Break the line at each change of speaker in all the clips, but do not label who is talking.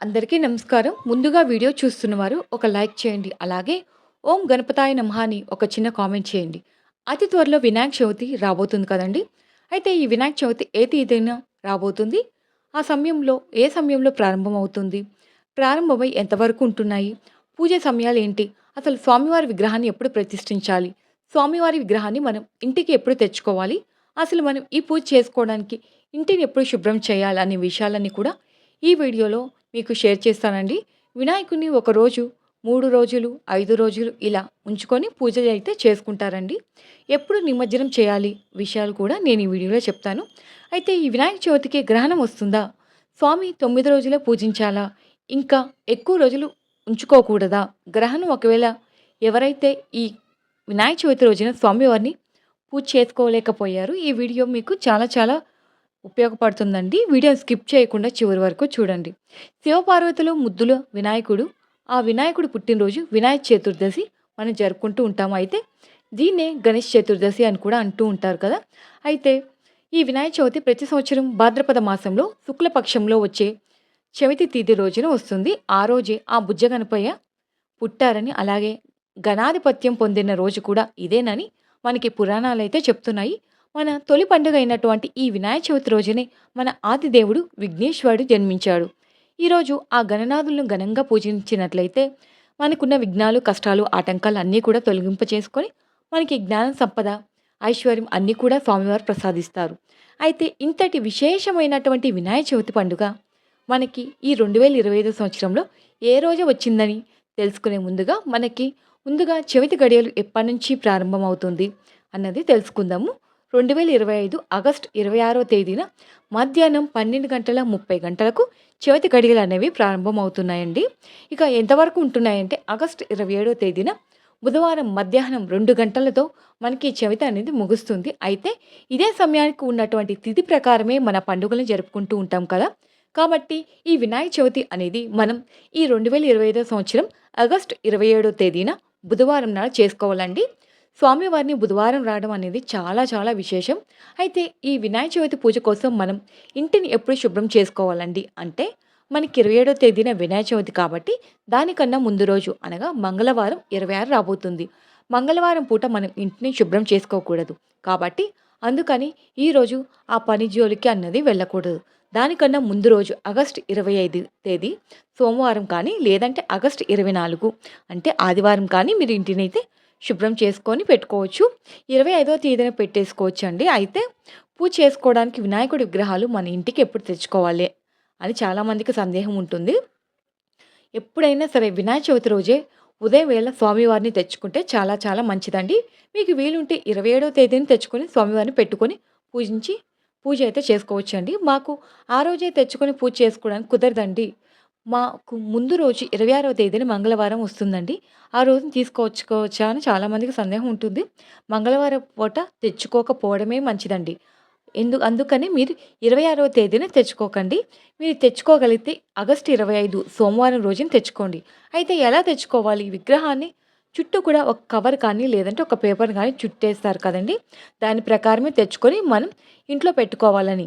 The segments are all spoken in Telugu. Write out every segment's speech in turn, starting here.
అందరికీ నమస్కారం. ముందుగా వీడియో చూస్తున్నవారు ఒక లైక్ చేయండి. అలాగే ఓం గణపతాయ నమహాని ఒక చిన్న కామెంట్ చేయండి. అతి త్వరలో వినాయక చవితి రాబోతుంది కదండీ! అయితే ఈ వినాయక చవితి ఏ తేదీన రాబోతుంది? ఆ సమయంలో ఏ సమయంలో ప్రారంభమవుతుంది? ప్రారంభమై ఎంతవరకు ఉంటున్నాయి? పూజ సమయాలు ఏంటి అసలు స్వామివారి విగ్రహాన్ని ఎప్పుడు ప్రతిష్ఠించాలి? స్వామివారి విగ్రహాన్ని మనం ఇంటికి ఎప్పుడు తెచ్చుకోవాలి? అసలు మనం ఈ పూజ చేసుకోవడానికి ఇంటిని ఎప్పుడు శుభ్రం చేయాలి అనే విషయాలన్నీ కూడా ఈ వీడియోలో మీకు షేర్ చేస్తానండి. వినాయకుడిని ఒకరోజు, మూడు రోజులు, ఐదు రోజులు ఇలా ఉంచుకొని పూజ అయితే చేసుకుంటారండి. ఎప్పుడు నిమజ్జనం చేయాలి విషయాలు కూడా నేను ఈ వీడియోలో చెప్తాను. అయితే ఈ వినాయక చవితికి గ్రహణం వస్తుందా? స్వామి తొమ్మిది రోజులే పూజించాలా? ఇంకా ఎక్కువ రోజులు ఉంచుకోకూడదా? గ్రహణం ఒకవేళ ఎవరైతే ఈ వినాయక చవితి రోజున స్వామివారిని పూజ చేసుకోలేకపోయారు. ఈ వీడియో మీకు చాలా చాలా ఉపయోగపడుతుందండి. వీడియో స్కిప్ చేయకుండా చివరి వరకు చూడండి. శివపార్వతులు ముద్దుల వినాయకుడు. ఆ వినాయకుడు పుట్టినరోజు వినాయక చతుర్దశి మనం జరుపుకుంటూ ఉంటాము. అయితే దీన్నే గణేష్ చతుర్దశి అని కూడా అంటూ ఉంటారు కదా! అయితే ఈ వినాయక చవితి ప్రతి సంవత్సరం భాద్రపద మాసంలో శుక్లపక్షంలో వచ్చే చవితి తిథి రోజున వస్తుంది. ఆ రోజే ఆ బుజ్జ గణపయ్య పుట్టారని అలాగే గణాధిపత్యం పొందిన రోజు కూడా ఇదేనని మనకి పురాణాలైతే చెప్తున్నాయి. మన తొలి పండుగ అయినటువంటి ఈ వినాయక చవితి రోజునే మన ఆదిదేవుడు విఘ్నేశ్వరుడు జన్మించాడు. ఈరోజు ఆ గణనాథులను ఘనంగా పూజించినట్లయితే మనకున్న విఘ్నాలు, కష్టాలు, ఆటంకాలు అన్నీ కూడా తొలగింప చేసుకొని మనకి జ్ఞానం, సంపద, ఐశ్వర్యం అన్నీ కూడా స్వామివారు ప్రసాదిస్తారు. అయితే ఇంతటి విశేషమైనటువంటి వినాయక చవితి పండుగ మనకి ఈ 2025 సంవత్సరంలో ఏ రోజు వచ్చిందని తెలుసుకునే ముందుగా మనకి ముందుగా చవితి గడియలు ఎప్పటినుంచి ప్రారంభమవుతుంది అన్నది తెలుసుకుందాము. 2025 ఆగస్టు 26వ తేదీన మధ్యాహ్నం 12 గంటల 30 గంటలకు చవితి గడియలు అనేవి ప్రారంభమవుతున్నాయండి. ఇక ఎంతవరకు ఉంటున్నాయంటే ఆగస్టు 27వ తేదీన బుధవారం మధ్యాహ్నం రెండు గంటలతో మనకి చవితి అనేది ముగుస్తుంది. అయితే ఇదే సమయానికి ఉన్నటువంటి తిథి ప్రకారమే మన పండుగలను జరుపుకుంటూ ఉంటాం కదా! కాబట్టి ఈ వినాయక చవితి అనేది మనం ఈ 2025 సంవత్సరం ఆగస్టు 27వ తేదీన బుధవారం నాడు చేసుకోవాలండి. స్వామివారిని బుధవారం రావడం అనేది చాలా చాలా విశేషం. అయితే ఈ వినాయక చవితి పూజ కోసం మనం ఇంటిని ఎప్పుడు శుభ్రం చేసుకోవాలండి అంటే మనకి 27వ తేదీన వినాయక చవితి కాబట్టి దానికన్నా ముందు రోజు అనగా మంగళవారం 26 రాబోతుంది. మంగళవారం పూట మనం ఇంటిని శుభ్రం చేసుకోకూడదు. కాబట్టి అందుకని ఈరోజు ఆ పని జోలికి అన్నది వెళ్ళకూడదు. దానికన్నా ముందు రోజు ఆగస్టు 25 తేదీ సోమవారం కానీ లేదంటే ఆగస్టు 24 అంటే ఆదివారం కానీ మీరు ఇంటినైతే శుభ్రం చేసుకొని పెట్టుకోవచ్చు. 25వ తేదీన పెట్టేసుకోవచ్చండి. అయితే పూజ చేసుకోవడానికి వినాయకుడి విగ్రహాలు మన ఇంటికి ఎప్పుడు తెచ్చుకోవాలి అని చాలామందికి సందేహం ఉంటుంది. ఎప్పుడైనా సరే వినాయక చవితి రోజే ఉదయం వేళ స్వామివారిని తెచ్చుకుంటే చాలా చాలా మంచిదండి. మీకు వీలుంటే 27వ తేదీన తెచ్చుకొని స్వామివారిని పెట్టుకొని పూజించి పూజ అయితే చేసుకోవచ్చండి. మాకు ఆ రోజే తెచ్చుకొని పూజ చేసుకోవడానికి కుదరదండి. మాకు ముందు రోజు 26వ తేదీన మంగళవారం వస్తుందండి. ఆ రోజున తీసుకొచ్చుకోవచ్చా అని చాలామందికి సందేహం ఉంటుంది. మంగళవారం పూట తెచ్చుకోకపోవడమే మంచిదండి. ఎందు అందుకని మీరు 26వ తేదీన తెచ్చుకోకండి. మీరు తెచ్చుకోగలిగితే ఆగస్టు 25 సోమవారం రోజున తెచ్చుకోండి. అయితే ఎలా తెచ్చుకోవాలి? విగ్రహాన్ని చుట్టూ కూడా ఒక కవర్ కానీ లేదంటే ఒక పేపర్ కానీ చుట్టేస్తారు కదండి దాని ప్రకారమే తెచ్చుకొని మనం ఇంట్లో పెట్టుకోవాలని.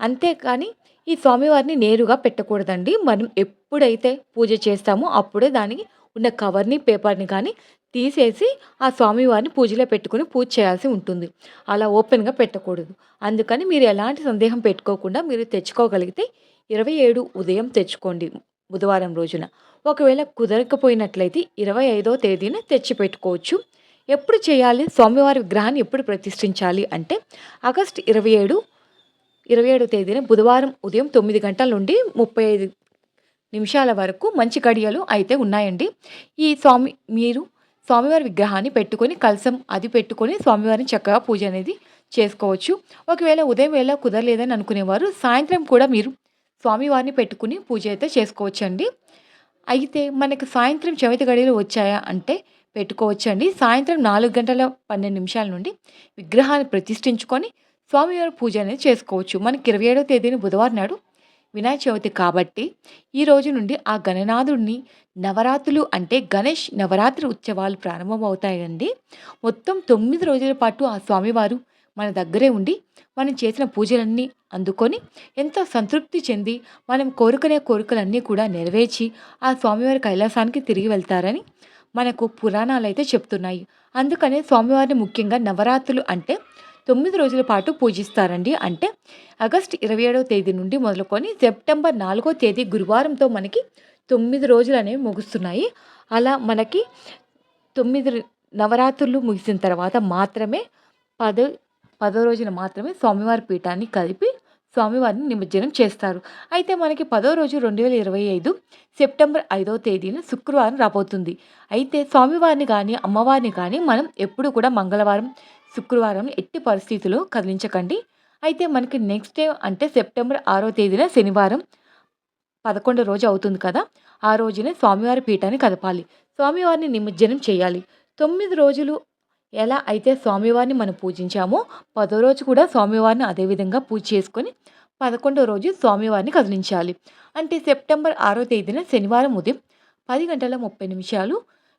అంతేకాని ఈ స్వామివారిని నేరుగా పెట్టకూడదండి. మనం ఎప్పుడైతే పూజ చేస్తామో అప్పుడే దానికి ఉన్న కవర్‌ని, పేపర్‌ని కానీ తీసేసి ఆ స్వామివారిని పూజలో పెట్టుకుని పూజ చేయాల్సి ఉంటుంది. అలా ఓపెన్‌గా పెట్టకూడదు. అందుకని మీరు ఎలాంటి సందేహం పెట్టుకోకుండా మీరు తెచ్చుకోగలిగితే 27 ఉదయం తెచ్చుకోండి బుధవారం రోజున. ఒకవేళ కుదరకపోయినట్లయితే 25వ తేదీన తెచ్చిపెట్టుకోవచ్చు. ఎప్పుడు చేయాలి? స్వామివారి విగ్రహాన్ని ఎప్పుడు ప్రతిష్ఠించాలి అంటే ఆగస్ట్ ఇరవై ఏడు ఇరవై ఏడవ తేదీన బుధవారం ఉదయం తొమ్మిది గంటల నుండి 35 నిమిషాల వరకు మంచి గడియలు అయితే ఉన్నాయండి. ఈ స్వామి మీరు స్వామివారి విగ్రహాన్ని పెట్టుకొని కలసం అది పెట్టుకొని స్వామివారిని చక్కగా పూజ అనేది చేసుకోవచ్చు. ఒకవేళ ఉదయం వేళ కుదరలేదని అనుకునేవారు సాయంత్రం కూడా మీరు స్వామివారిని పెట్టుకుని పూజ అయితే చేసుకోవచ్చండి. అయితే మనకు సాయంత్రం చవితి గడియలు వచ్చాయా అంటే పెట్టుకోవచ్చండి. సాయంత్రం నాలుగు గంటల 12 నిమిషాల నుండి విగ్రహాన్ని ప్రతిష్ఠించుకొని స్వామివారి పూజ అనేది చేసుకోవచ్చు. మనకి ఇరవై ఏడవ తేదీని బుధవారం నాడు వినాయక చవితి కాబట్టి ఈ రోజు నుండి ఆ గణనాథుడిని నవరాత్రులు అంటే గణేష్ నవరాత్రి ఉత్సవాలు ప్రారంభమవుతాయండి. మొత్తం తొమ్మిది రోజుల పాటు ఆ స్వామివారు మన దగ్గరే ఉండి మనం చేసిన పూజలన్నీ అందుకొని ఎంతో సంతృప్తి చెంది మనం కోరుకునే కోరికలన్నీ కూడా నెరవేర్చి ఆ స్వామివారి కైలాసానికి తిరిగి వెళ్తారని మనకు పురాణాలు అయితే చెప్తున్నాయి అందుకనే స్వామివారిని ముఖ్యంగా నవరాత్రులు అంటే తొమ్మిది రోజుల పాటు పూజిస్తారండి. అంటే ఆగస్ట్ ఇరవై ఏడవ తేదీ నుండి మొదలుకొని సెప్టెంబర్ నాలుగో తేదీ గురువారంతో మనకి తొమ్మిది రోజులు అనేవి ముగుస్తున్నాయి. అలా మనకి తొమ్మిది నవరాత్రులు ముగిసిన తర్వాత మాత్రమే పదో పదో రోజున మాత్రమే స్వామివారి పీఠాన్ని కలిపి స్వామివారిని నిమజ్జనం చేస్తారు. అయితే మనకి పదో రోజు రెండు వేల ఇరవై ఐదు సెప్టెంబర్ ఐదో తేదీన శుక్రవారం రాబోతుంది. అయితే స్వామివారిని కానీ అమ్మవారిని కానీ మనం ఎప్పుడు కూడా మంగళవారం శుక్రవారం ఎట్టి పరిస్థితుల్లో కదిలించకండి. అయితే మనకి నెక్స్ట్ డే అంటే సెప్టెంబర్ ఆరో తేదీన శనివారం పదకొండు రోజు అవుతుంది కదా. ఆ రోజునే స్వామివారి పీఠాన్ని కదపాలి. స్వామివారిని నిమజ్జనం చేయాలి. తొమ్మిది రోజులు ఎలా అయితే స్వామివారిని మనం పూజించామో పదో రోజు కూడా స్వామివారిని అదేవిధంగా పూజ చేసుకొని పదకొండో రోజు స్వామివారిని కదిలించాలి. అంటే సెప్టెంబర్ ఆరో తేదీన శనివారం ఉదయం పది గంటల ముప్పై నిమిషాలు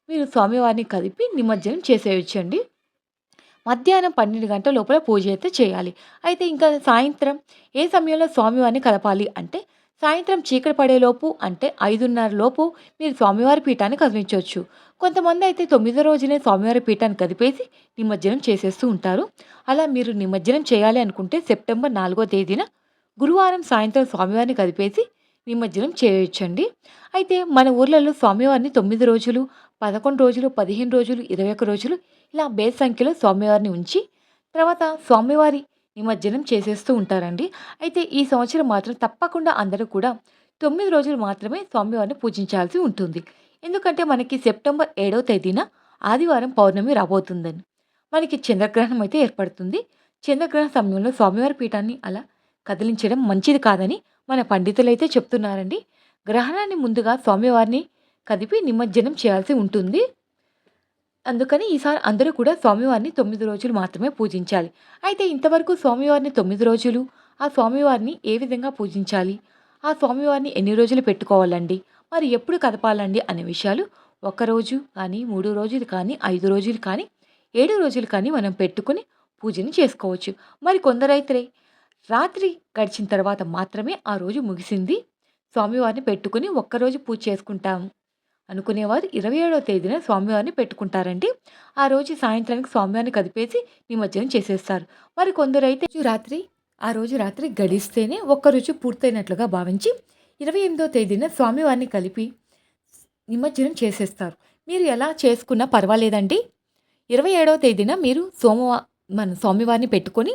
మీరు స్వామివారిని కదిపి నిమజ్జనం చేసేయచ్చండి. మధ్యాహ్నం పన్నెండు గంటల లోపల పూజ అయితే చేయాలి. అయితే ఇంకా సాయంత్రం ఏ సమయంలో స్వామివారిని కలపాలి అంటే సాయంత్రం చీకటి పడేలోపు అంటే ఐదున్నర లోపు మీరు స్వామివారి పీఠాన్ని కదిలించవచ్చు. కొంతమంది అయితే తొమ్మిదో రోజునే స్వామివారి పీఠాన్ని కదిపేసి నిమజ్జనం చేసేస్తూ ఉంటారు. అలా మీరు నిమజ్జనం చేయాలి అనుకుంటే సెప్టెంబర్ నాలుగో తేదీన గురువారం సాయంత్రం స్వామివారిని కదిపేసి నిమజ్జనం చేయొచ్చండి. అయితే మన ఊర్లలో స్వామివారిని తొమ్మిది రోజులు పదకొండు రోజులు పదిహేను రోజులు ఇరవై ఒక్క రోజులు ఇలా బేస్ సంఖ్యలో స్వామివారిని ఉంచి తర్వాత స్వామివారి నిమజ్జనం చేసేస్తూ ఉంటారండి. అయితే ఈ సంవత్సరం మాత్రం తప్పకుండా అందరూ కూడా తొమ్మిది రోజులు మాత్రమే స్వామివారిని పూజించాల్సి ఉంటుంది. ఎందుకంటే మనకి సెప్టెంబర్ ఏడవ తేదీన ఆదివారం పౌర్ణమి రాబోతుందని మనకి చంద్రగ్రహణం అయితే ఏర్పడుతుంది. చంద్రగ్రహణ సమయంలో స్వామివారి పీఠాన్ని అలా కదిలించడం మంచిది కాదని మన పండితులు అయితే చెప్తున్నారండి. గ్రహణాన్ని ముందుగా స్వామివారిని కదిపి నిమజ్జనం చేయాల్సి ఉంటుంది. అందుకని ఈసారి అందరూ కూడా స్వామివారిని తొమ్మిది రోజులు మాత్రమే పూజించాలి. అయితే ఇంతవరకు స్వామివారిని తొమ్మిది రోజులు ఆ స్వామివారిని ఏ విధంగా పూజించాలి? ఆ స్వామివారిని ఎన్ని రోజులు పెట్టుకోవాలండి? మరి ఎప్పుడు కదపాలండి అనే విషయాలు రోజు కానీ మూడు రోజులు కానీ ఐదు రోజులు కానీ ఏడు రోజులు కానీ మనం పెట్టుకుని పూజని చేసుకోవచ్చు. మరి కొందరైతే రాత్రి గడిచిన తర్వాత మాత్రమే ఆ రోజు ముగిసింది. స్వామివారిని పెట్టుకుని ఒక్కరోజు పూజ చేసుకుంటాము అనుకునేవారు. ఇరవై ఏడవ తేదీన స్వామివారిని పెట్టుకుంటారండి. ఆ రోజు సాయంత్రానికి స్వామివారిని కదిపేసి నిమజ్జనం చేసేస్తారు. మరి కొందరైతే రాత్రి ఆ రోజు రాత్రి గడిస్తేనే ఒక్క రోజు పూర్తయినట్లుగా భావించి ఇరవై ఎనిమిదో తేదీన స్వామివారిని కలిపి నిమజ్జనం చేసేస్తారు. మీరు ఎలా చేసుకున్నా పర్వాలేదండి. ఇరవై ఏడవ తేదీన మీరు సోమవా మన స్వామివారిని పెట్టుకొని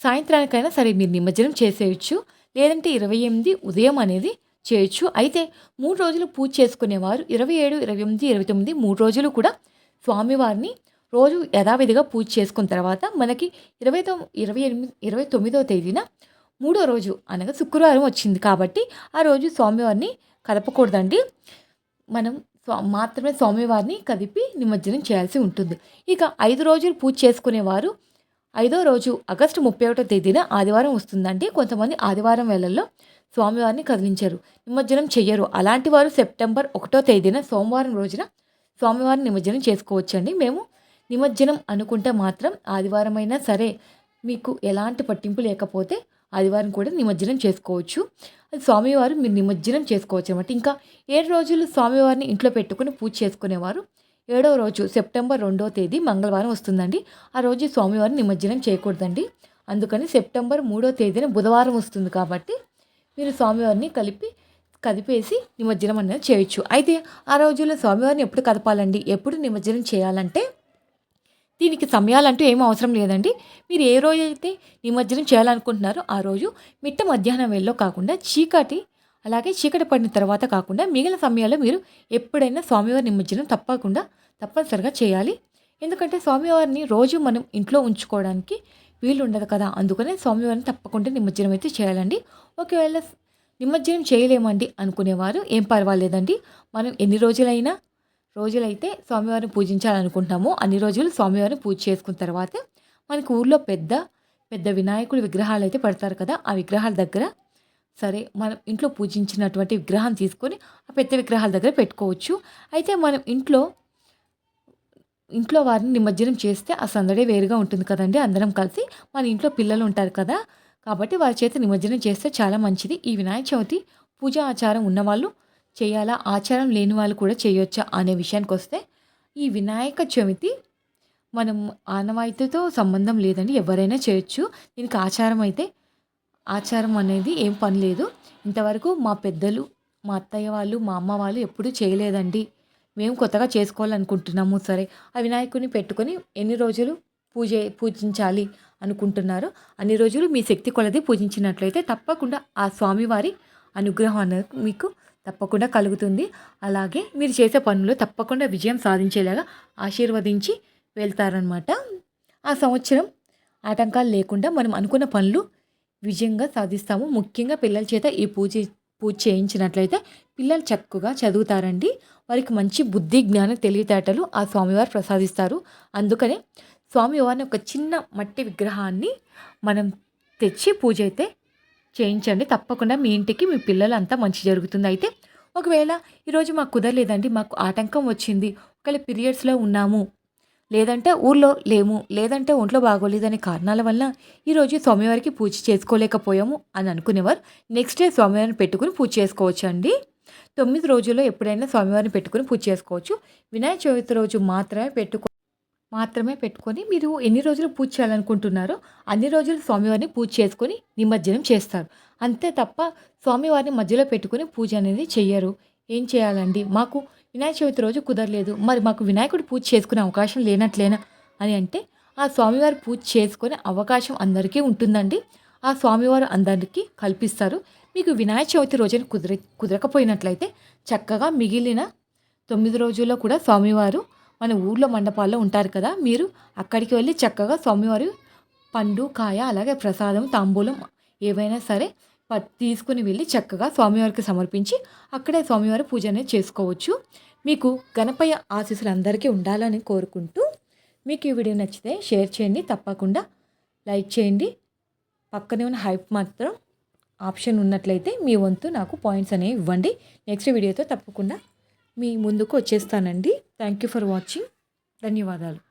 సాయంత్రానికైనా సరే మీరు నిమజ్జనం చేసేయచ్చు. లేదంటే ఇరవై ఎనిమిది ఉదయం అనేది చేయొచ్చు. అయితే మూడు రోజులు పూజ చేసుకునేవారు. ఇరవై ఏడు ఇరవై ఎనిమిది ఇరవై తొమ్మిది మూడు రోజులు కూడా స్వామివారిని రోజు యథావిధిగా పూజ చేసుకున్న తర్వాత మనకి ఇరవై తొమ్ ఇరవై ఎనిమిది ఇరవై తొమ్మిదో తేదీన మూడో రోజు అనగా శుక్రవారం వచ్చింది కాబట్టి ఆ రోజు స్వామివారిని కదపకూడదండి. మనం మాత్రమే స్వామివారిని కదిపి నిమజ్జనం చేయాల్సి ఉంటుంది. ఇక ఐదు రోజులు పూజ చేసుకునేవారు. ఐదో రోజు ఆగస్టు ముప్పై ఒకటో తేదీన ఆదివారం వస్తుందండి. కొంతమంది ఆదివారం వేళల్లో స్వామివారిని కదిలించరు. నిమజ్జనం చెయ్యరు. అలాంటి వారు సెప్టెంబర్ ఒకటో తేదీన సోమవారం రోజున స్వామివారిని నిమజ్జనం చేసుకోవచ్చండి. మేము నిమజ్జనం అనుకుంటే మాత్రం ఆదివారమైనా సరే మీకు ఎలాంటి పట్టింపు లేకపోతే ఆదివారం కూడా నిమజ్జనం చేసుకోవచ్చు. అది స్వామివారు మీరు నిమజ్జనం చేసుకోవచ్చు అనమాట ఇంకా ఏడు రోజులు స్వామివారిని ఇంట్లో పెట్టుకుని పూజ చేసుకునేవారు. ఏడవ రోజు సెప్టెంబర్ రెండవ తేదీ మంగళవారం వస్తుందండి. ఆ రోజు స్వామివారిని నిమజ్జనం చేయకూడదండి. అందుకని సెప్టెంబర్ మూడో తేదీన బుధవారం వస్తుంది కాబట్టి మీరు స్వామివారిని కలిపి కదిపేసి నిమజ్జనం అనేది చేయొచ్చు. అయితే ఆ రోజుల్లో స్వామివారిని ఎప్పుడు కదపాలండి? ఎప్పుడు నిమజ్జనం చేయాలంటే దీనికి సమయాలంటూ ఏం అవసరం లేదండి. మీరు ఏ రోజు అయితే నిమజ్జనం చేయాలనుకుంటున్నారో ఆ రోజు మిట్ట మధ్యాహ్నం వేళలో కాకుండా చీకటి అలాగే చీకటి పడిన తర్వాత కాకుండా మిగిలిన సమయాల్లో మీరు ఎప్పుడైనా స్వామివారి నిమజ్జనం తప్పకుండా తప్పనిసరిగా చేయాలి. ఎందుకంటే స్వామివారిని రోజు మనం ఇంట్లో ఉంచుకోవడానికి వీలు ఉండదు కదా. అందుకనే స్వామివారిని తప్పకుండా నిమజ్జనం అయితే చేయాలండి. ఒకవేళ నిమజ్జనం చేయలేమండి అనుకునేవారు ఏం పర్వాలేదండి మనం ఎన్ని రోజులైనా రోజులైతే స్వామివారిని పూజించాలనుకుంటామో అన్ని రోజులు స్వామివారిని పూజ చేసుకున్న తర్వాత మనకు ఊర్లో పెద్ద పెద్ద వినాయకుడి విగ్రహాలు అయితే పడతారు కదా ఆ విగ్రహాల దగ్గర సరే మనం ఇంట్లో పూజించినటువంటి విగ్రహం తీసుకొని ఆ పెద్ద విగ్రహాల దగ్గర పెట్టుకోవచ్చు అయితే మనం ఇంట్లో ఇంట్లో వారిని నిమజ్జనం చేస్తే ఆ సందడే వేరుగా ఉంటుంది కదండి అందరం కలిసి. మన ఇంట్లో పిల్లలు ఉంటారు కదా! కాబట్టి వారి చేత నిమజ్జనం చేస్తే చాలా మంచిది. ఈ వినాయక చవితి పూజ ఆచారం ఉన్నవాళ్ళు చేయాలా? ఆచారం లేని వాళ్ళు కూడా చేయొచ్చా? అనే విషయానికి వస్తే ఈ వినాయక చవితి మనం ఆనవాయితీతో సంబంధం లేదండి. ఎవరైనా చేయొచ్చు. దీనికి ఆచారం అయితే ఆచారం అనేది ఏం పని లేదు. ఇంతవరకు మా పెద్దలు, మా అత్తయ్య వాళ్ళు, మా అమ్మ వాళ్ళు ఎప్పుడూ చేయలేదండి. మేము కొత్తగా చేసుకోవాలనుకుంటున్నాము. సరే ఆ వినాయకుడిని పెట్టుకొని ఎన్ని రోజులు పూజ పూజించాలి అనుకుంటున్నారో అన్ని రోజులు మీ శక్తి కొలది పూజించినట్లయితే తప్పకుండా ఆ స్వామివారి అనుగ్రహం అనేది మీకు తప్పకుండా కలుగుతుంది. అలాగే మీరు చేసే పనుల్లో తప్పకుండా విజయం సాధించేలాగా ఆశీర్వదించి వెళ్తారనమాట. ఆ సంవత్సరం ఆటంకాలు లేకుండా మనం అనుకున్న పనులు విజయంగా సాధిస్తాము. ముఖ్యంగా పిల్లల చేత ఈ పూజ పూజ చేయించినట్లయితే పిల్లలు చక్కగా చదువుతారండి. వారికి మంచి బుద్ధి, జ్ఞానం, తెలివితేటలు ఆ స్వామివారు ప్రసాదిస్తారు. అందుకనే స్వామివారిని ఒక చిన్న మట్టి విగ్రహాన్ని మనం తెచ్చి పూజ అయితే చేయించండి. తప్పకుండా మీ ఇంటికి మీ పిల్లలంతా మంచి జరుగుతుంది. అయితే ఒకవేళ ఈరోజు మాకు కుదరలేదండి. మాకు ఆటంకం వచ్చింది. ఒకవేళ పీరియడ్స్‌లో ఉన్నాము. లేదంటే ఊర్లో లేము. లేదంటే ఒంట్లో బాగోలేదనే కారణాల వల్ల ఈరోజు స్వామివారికి పూజ చేసుకోలేకపోయాము అని అనుకునేవారు నెక్స్ట్ డే స్వామివారిని పెట్టుకుని పూజ చేసుకోవచ్చు అండి తొమ్మిది రోజుల్లో ఎప్పుడైనా స్వామివారిని పెట్టుకుని పూజ చేసుకోవచ్చు. వినాయక చవితి రోజు మాత్రమే పెట్టుకో మాత్రమే పెట్టుకొని మీరు ఎన్ని రోజులు పూజ చేయాలనుకుంటున్నారో అన్ని రోజులు స్వామివారిని పూజ చేసుకొని నిమజ్జనం చేస్తారు. అంతే తప్ప స్వామివారిని మధ్యలో పెట్టుకొని పూజ అనేది చెయ్యరు. ఏం చేయాలండి? మాకు వినాయక చవితి రోజు కుదరలేదు. మరి మాకు వినాయకుడు పూజ చేసుకునే అవకాశం లేనట్లేనా? అని అంటే ఆ స్వామివారి పూజ చేసుకునే అవకాశం అందరికీ ఉంటుందండి. ఆ స్వామివారు అందరికీ కల్పిస్తారు. మీకు వినాయక చవితి రోజున కుదర కుదరకపోయినట్లయితే చక్కగా మిగిలిన తొమ్మిది రోజుల్లో కూడా స్వామివారు మన ఊర్లో మండపాల్లో ఉంటారు కదా! మీరు అక్కడికి వెళ్ళి చక్కగా స్వామివారి పండు, కాయ అలాగే ప్రసాదం, తాంబూలం ఏవైనా సరే ప వెళ్ళి చక్కగా స్వామివారికి సమర్పించి అక్కడే స్వామివారి పూజ అనేది చేసుకోవచ్చు. మీకు గణపయ్య ఆశీస్సులు అందరికీ ఉండాలని కోరుకుంటూ మీకు ఈ వీడియో నచ్చితే షేర్ చేయండి. తప్పకుండా లైక్ చేయండి. పక్కనే ఉన్న హైప్ మాత్రం ఆప్షన్ ఉన్నట్లయితే మీ వంతు నాకు పాయింట్స్ అనేవి ఇవ్వండి. నెక్స్ట్ వీడియోతో తప్పకుండా మీ ముందుకు వచ్చేస్తానండి. Thank you for watching. ధన్యవాదాలు.